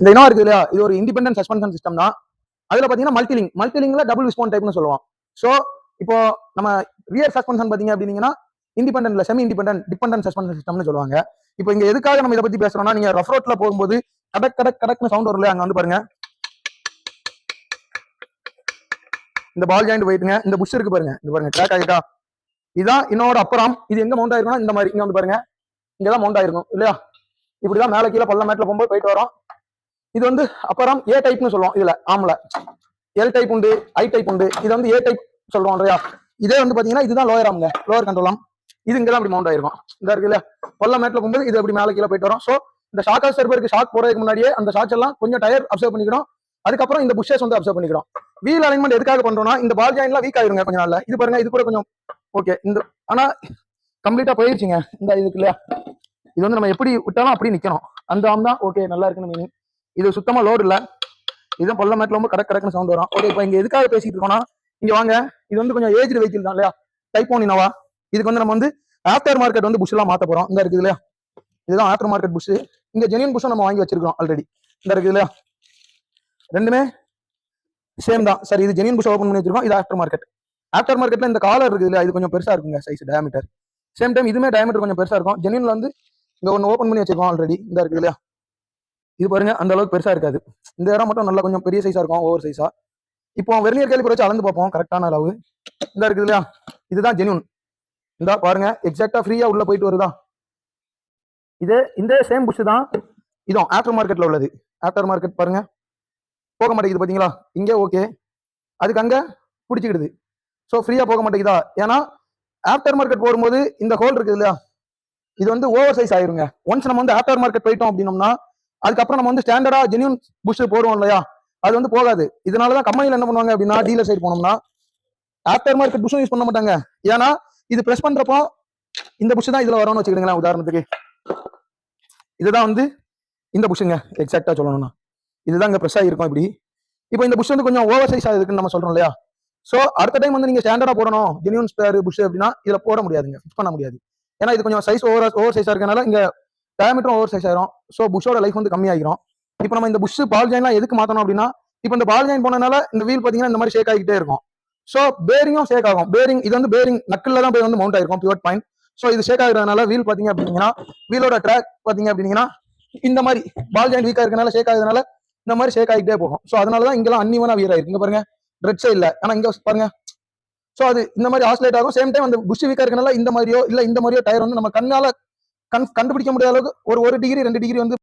இந்த இனம் இருக்கு இல்லையா? இது ஒரு இண்டிபெண்டன்ட் சஸ்பென்ஷன் சிஸ்டம் தான். அதுல பாத்தீங்கன்னா மல்டிலிங் மல்டிலிங்ல டபுள் விஸ்போன் டைப்னு சொல்லுவோம் சோ இப்போ நம்ம ரியர் சஸ்பென்ஷன் பாத்தீங்க அப்படின்னீங்கன்னா இண்டிபெண்டன்ட்ல செமி இண்டிபெண்டன்ட் டிபெண்டன்ட் சஸ்பென்ஷன் சிஸ்டம்னு சொல்லுவாங்க. இப்போ இங்க எதுக்காக நம்ம இதை பத்தி பேசுறோம்னா நீங்க ரஃப் ரோட்ல போகும்போது கடக் கடக் கடக்னு சவுண்ட் வரல அங்க வந்து பாருங்க. இந்த பால் ஜாயிண்ட் போயிட்டுங்க இந்த புஷ் இருக்கு பாருங்க. இந்த பாருங்க கிராக் ஆகிட்டா. இதுதான் இன்னோட அப்புறம். இது எங்க மவுண்ட் ஆயிருக்கும்னா இந்த மாதிரி இங்க வந்து பாருங்க. இங்கதான் மவுண்ட் ஆயிருக்கும் இல்லையா? இப்படிதான் மேல கீழே பள்ள மேட்ல போகும்போது போயிட்டு வரோம். இது வந்து அப்புறம் ஏ டைப்னு சொல்லுவோம் இதுல ஆம்ல எல் டைப் உண்டு ஐ டைப் உண்டு. இது வந்து ஏ டைப் சொல்றோம் இல்லையா? இதே வந்து பாத்தீங்கன்னா இதுதான் லோயர் ஆம்ங்க லோயர் கண்ட்ரோல் ஆம் இது இங்க தான் அப்படி மவுண்ட் ஆயிருக்கும். இந்த இருக்கு இல்லையா? பள்ள மேட்ல போகும்போது இது அப்படி மேல கீழே போயிட்டு வரும். சோ இந்த ஷாக் சர்வருக்கு ஷாக் போறதுக்கு முன்னாடியே அந்த ஷாக்ஸ் எல்லாம் கொஞ்சம் டயர் அப்சர்வ் பண்ணிக்கிறோம் அதுக்கப்புறம் இந்த புஷஸ் வந்து அப்சர்வ் பண்ணிக்கிறோம் வீல் அலைன்மெண்ட் எதுக்காக பண்றோம்னா இந்த பால் ஜாயின்லாம் வீக் ஆயிருங்க கொஞ்சம் நாள்ல. இது பாருங்க இது கூட கொஞ்சம் ஓகே இந்த ஆனா கம்ப்ளீட்டா போயிருச்சுங்க. இந்த இதுக்கு இல்லையா? இது வந்து நம்ம எப்படி விட்டாலும் அப்படி நிக்கணும். அந்த ஆம் தான் ஓகே நல்லா இருக்குன்னு மீனிங் இது சுத்தமா லோடு இல்ல. இதுதான் பல்ல மேட்ல ரொம்ப கடக் கடக்குன்னு சவுண்ட் வரும். ஓகே இப்போ இங்க எதுக்காக பேசிட்டு இருக்கோம்னா இங்க வாங்க. இது வந்து கொஞ்சம் ஏஜ் வெஹிக்கிள் தான் இல்லையா? Type one Innova? இதுக்கு வந்து நம்ம வந்து ஆஃப்டர் மார்க்கெட் வந்து புஷ் எல்லாம் மாத்த போறோம். இந்த இருக்குது இல்லையா? இதுதான் ஆஃப்டர் மார்க்கெட் புஷ் இங்க ஜெனியன் புஷ் நம்ம வாங்கி வச்சிருக்கோம் ஆல்ரெடி இந்த இருக்குது இல்லையா? ரெண்டுமே சேம் தான். சரி இது ஜெனியன் புஷ் ஓப்பன் பண்ணி வச்சிருக்கோம். இது ஆஃப்டர் மார்க்கெட் ஆஃப்டர் மார்க்கெட்ல இந்த காலர் இருக்குது இல்லையா? இது கொஞ்சம் பெருசா இருக்குங்க சைஸ் டயமீட்டர் சேம் டைம் இதுமே டயமீட்டர் கொஞ்சம் பெருசா இருக்கும். ஜெனியன்ல வந்து இங்க ஒன்று ஓப்பன் பண்ணி வச்சிருக்கோம் ஆல்ரெடி இந்த இருக்குது இல்லையா? இது பாருங்க அந்த அளவுக்கு பெருசா இருக்காது. இந்த இடம் மட்டும் நல்லா கொஞ்சம் பெரிய சைஸா இருக்கும் ஓவர் சைஸா இப்போ வெர்னியர் கேலிப்பர் வச்சு அளந்து பார்ப்போம் கரெக்டான அளவு. இந்த இருக்குது இல்லையா? இதுதான் ஜெனியூன் இந்தா பாருங்க எக்ஸாக்டா ஃப்ரீயா உள்ள போயிட்டு வருதா? இது இந்த சேம் புஷ் தான் இதுவும் ஆஃப்டர் மார்க்கெட்ல உள்ளது. ஆஃப்டர் மார்க்கெட் பாருங்க. போக மாட்டேங்குது பாத்தீங்களா? இங்கே ஓகே அதுக்கு அங்க பிடிச்சிக்கிடுது. ஸோ ஃப்ரீயா போக மாட்டேங்குதா? ஏன்னா ஆஃப்டர் மார்க்கெட் போகும்போது இந்த ஹோல் இருக்குது இல்லையா? இது வந்து ஓவர் சைஸ் ஆயிருங்க. ஒன்ஸ் நம்ம வந்து ஆஃப்டர் மார்க்கெட் போயிட்டோம் அப்படின்னம்னா அதுக்கப்புறம் நம்ம வந்து ஸ்டாண்டர்டா ஜெனியூன் பூஸ்டர் போடுவோம் இல்லையா? அது வந்து போகாது. இதனாலதான் கம்பெனியில் என்ன பண்ணுவாங்க அப்படின்னா டீலர் சைடு போனோம்னா ஆஃப்டர் மார்க்கெட் புஷ்ஷும் யூஸ் பண்ண மாட்டாங்க. ஏன்னா இது ப்ரெஸ் பண்றப்போ இந்த புஷ் தான் இதுல வரும்னு வச்சுக்கிடுங்களேன் உதாரணத்துக்கு. இதுதான் வந்து இந்த புஷ்ஷுங்க எக்ஸாக்டா சொல்லணும்னா. இதுதான் இங்க ப்ரெஸ் ஆகிருக்கும் இப்படி. இப்போ இந்த புஷ் வந்து கொஞ்சம் ஓவர் சைஸ் ஆகுதுன்னு நம்ம சொல்றோம் இல்லையா? சோ அடுத்த டைம் வந்து நீங்க ஸ்டாண்டர்டா போடணும். ஜெனியூன் ஸ்பேர் புஷ் அப்படின்னா இதுல போட முடியாதுங்க. ஃபிக்ஸ் பண்ண முடியாது. ஏன்னா இது கொஞ்சம் சைஸ் ஓவர் ஓவர் சைஸா இருக்கனால இங்க டயமீட்டரும் ஓவர் சைஸ் ஆயிரும். ஸோ புஷோட லைஃப் வந்து கம்மியாகிரும். இப்போ நம்ம இந்த புஷ் பால் ஜாயின்லாம் எதுக்கு மாத்தணும் அப்படின்னா இப்போ இந்த பால் ஜாயின் போனதுனால இந்த வீல் பாத்தீங்கன்னா இந்த மாதிரி ஷேக் ஆகிட்டே இருக்கும். ஸோ பேரிங்கும் ஷேக் ஆகும். பேரிங் இது வந்து பேரிங் நக்கில் தான் போய் வந்து மவுண்ட் ஆயிருக்கும் பியூர் பாயிண்ட் ஸோ இது ஷேக் ஆகுறதுனால வீல் பாத்தீங்க அப்படின்னா வீலோட ட்ராக் பார்த்தீங்க அப்படின்னா இந்த மாதிரி பால் ஜாயின் வீக்காக இருக்கனால ஷேக் ஆகுறதுனால இந்த மாதிரி ஷேக் ஆகிட்டே போகும். ஸோ அதனால தான் இங்கெல்லாம் அன்னிவனா வீரா இருக்கு இங்கே பாருங்க ரெட் இல்லை ஆனா இங்க பாருங்க. ஸோ அது இந்த மாதிரி ஆஸ்லேட் ஆகும். சேம் டைம் அந்த புஷ் வீக்காக இருக்கனால இந்த மாதிரியோ இல்லை இந்த மாதிரியோ டயர் வந்து நம்ம கண்ணால கண் கண்டுபிடிக்க முடியாத அளவுக்கு ஒரு ஒரு டிகிரி ரெண்டு டிகிரி வந்து